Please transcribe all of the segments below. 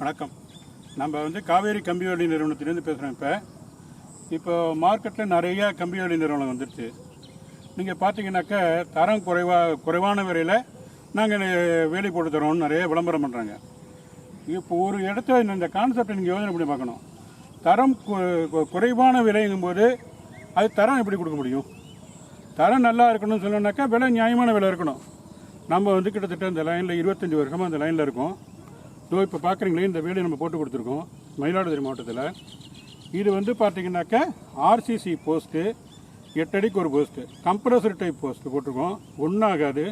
வணக்கம். நம்ம வந்து காவேரி கம்பிவேலி நிறுவனத்திலேருந்து பேசுகிறோம் இப்போ. இப்போ மார்க்கெட்டில் நிறைய கம்பிவேலி நிறுவனம் வந்துடுச்சு நீங்கள் பார்த்தீங்கன்னாக்கா தரம் குறைவாக குறைவான விலையில் நாங்கள் வேலி போட்டு தரோம்னு நிறைய விளம்பரம் பண்ணுறாங்க இப்போ ஒரு இடத்த இந்த கான்செப்டை நீங்கள் யோசனை பண்ணி பார்க்கணும். தரம் குறைவான விலைங்கும்போது அது தரம் எப்படி கொடுக்க முடியும்? தரம் நல்லா இருக்கணும்னு சொல்லணுன்னாக்கா விலை நியாயமான விலை இருக்கணும். நம்ம வந்து கிட்டத்தட்ட இந்த லைனில் இருபத்தஞ்சி வருஷமாக அந்த லைனில் இருக்கோம். இதோ இப்போ பார்க்குறீங்களே இந்த வீடு நம்ம போட்டு கொடுத்துருக்கோம் மயிலாடுதுறை மாவட்டத்தில். இது வந்து பார்த்தீங்கன்னாக்கா ஆர்சிசி போஸ்ட்டு எட்டடிக்கு ஒரு போஸ்ட்டு கம்ப்ரஸர் டைப் போஸ்ட்டு போட்டிருக்கோம். ஒன்றாகாது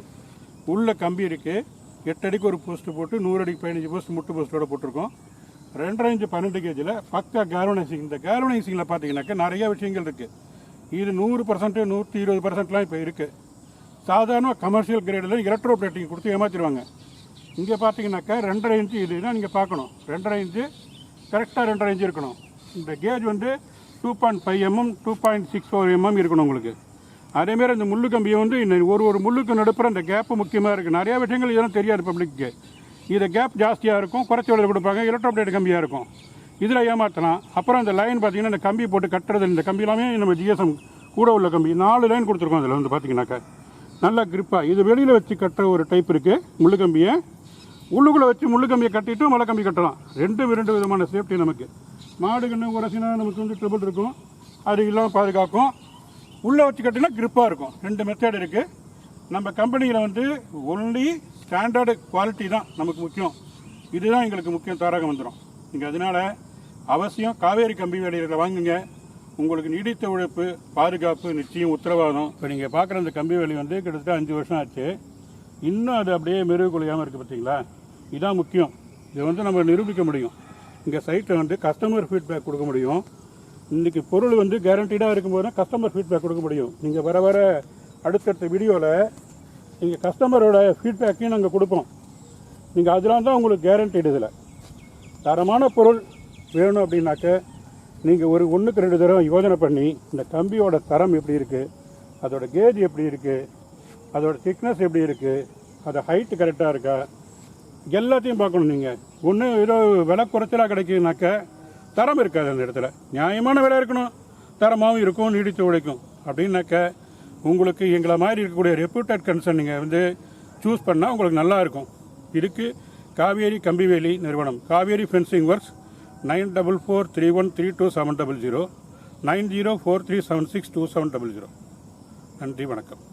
உள்ள கம்பி இருக்குது எட்டடிக்கு ஒரு போஸ்ட்டு போட்டு நூறு அடிக்கு பதினஞ்சு போஸ்ட் முட்டு போஸ்ட்டோட போட்டிருக்கோம். ரெண்டரை இன்ச்சு பன்னெண்டு கேஜியில் பக்கா கேல்வனைசிங் இந்த கேல்வனைசிங்கில் பார்த்தீங்கன்னாக்கா நிறைய விஷயங்கள் இருக்குது இது நூறு பர்சன்ட் நூற்றி இருபது பர்சன்ட்லாம் இப்போ இருக்குது சாதாரண கமர்ஷியல் கிரேடில் எலக்ட்ரோ பிளேட்டிங் கொடுத்து ஏமாற்றிடுவாங்க இங்கே பார்த்தீங்கன்னாக்கா ரெண்டரை இன்ச்சு இது நீங்கள் பார்க்கணும் ரெண்டரை இன்ச்சு கரெக்டாக ரெண்டரை இன்ச்சு இருக்கணும். இந்த கேஜ் வந்து two point five mm two point six four mm இருக்கணும் உங்களுக்கு. அதேமாரி இந்த முள்ளு கம்பியை வந்து இந்த ஒரு ஒரு முள்ளுக்கு நடுப்புற இந்த கேப்பு முக்கியமாக இருக்குது நிறையா விஷயங்கள் இதெல்லாம் தெரியாது பப்ளிக்கு இதை கேப் ஜாஸ்தியாக இருக்கும் குறைச்சி விலை கொடுப்பாங்க எலக்ட்ரோப்ளேட் கம்பியாக இருக்கும். இதில் ஏமாற்றலாம் அப்புறம் இந்த லைன் பார்த்தீங்கன்னா இந்த கம்பி போட்டு கட்டுறது இந்த கம்பி எல்லாமே நம்ம ஜிஎஸ்எம் கூட உள்ள கம்பி. நாலு லைன் கொடுத்துருக்கோம் அதில் வந்து பார்த்தீங்கன்னாக்கா நல்லா கிரிப்பாக இது வெளியில் வச்சு கட்டுற ஒரு டைப் இருக்குது முள்ளு கம்பியை. உள்ளுக்குள்ளே வச்சு முள்ளு கம்பியை கட்டிட்டு மலை கம்பி கட்டலாம். ரெண்டும் ரெண்டு விதமான சேஃப்டி நமக்கு. மாடு கண்ணு உரசினா நமக்கு வந்து ட்ரிபிள் இருக்கும். அது இல்லாமல் பாதுகாக்கும். உள்ளே வச்சு கட்டினா கிரிப்பாக இருக்கும். ரெண்டு மெத்தேடு இருக்குது நம்ம கம்பெனியில் வந்து ஒன்லி ஸ்டாண்டர்டு குவாலிட்டி தான் நமக்கு முக்கியம். இதுதான் எங்களுக்கு முக்கியம் தாரகம் வந்துடும் நீங்கள் அதனால் அவசியம் காவேரி கம்பி வேலையில் வாங்குங்க. உங்களுக்கு நீடித்த உழைப்பு பாதுகாப்பு நிச்சயம் உத்தரவாதம். இப்போ நீங்கள் பார்க்குற அந்த கம்பி வேலி வந்து கிட்டத்தட்ட அஞ்சு வருஷம் ஆச்சு. இன்னும் அது அப்படியே மெருகு குலையாமல் இருக்குது பார்த்தீங்களா? இதுதான் முக்கியம். இதை வந்து நம்ம நிரூபிக்க முடியும். இங்கே சைட்டில் வந்து கஸ்டமர் ஃபீட்பேக் கொடுக்க முடியும். இன்றைக்கி பொருள் வந்து கேரண்டீடாக இருக்கும்போது தான் கஸ்டமர் ஃபீட்பேக் கொடுக்க முடியும். நீங்கள் வர வர அடுத்தடுத்த வீடியோவில் நீங்கள் கஸ்டமரோட ஃபீட்பேக்கையும் நாங்கள் கொடுப்போம். நீங்கள் அதெல்லாம் தான் உங்களுக்கு கேரண்டீடு இதில். தரமான பொருள் வேணும் அப்படின்னாக்க நீங்கள் ஒரு ஒன்றுக்கு ரெண்டு தடவை யோசனை பண்ணி இந்த கம்பியோட தரம் எப்படி இருக்குது அதோட கேஜ் எப்படி இருக்குது அதோடய திக்னஸ் எப்படி இருக்குது அது ஹைட்டு கரெக்டாக இருக்கா? எல்லாத்தையும் பார்க்கணும் நீங்கள் ஒன்று ஏதோ விலை குறைச்சலாக கிடைக்குதுனாக்க தரம் இருக்காது அந்த இடத்துல. நியாயமான விலை இருக்கணும். தரமாகவும் இருக்கும் நீடித்து உழைக்கும். அப்படின்னாக்க உங்களுக்கு எங்களை மாதிரி இருக்கக்கூடிய ரெப்யூட்டட் கன்சர்ன் நீங்கள் வந்து சூஸ் பண்ணால் உங்களுக்கு நல்லா இருக்கும். இதுக்கு காவேரி கம்பிவேலி நிறுவனம். Kaveri fencing works nine double four three one three two seven double zero nine zero four three seven six two seven double zero நன்றி வணக்கம்.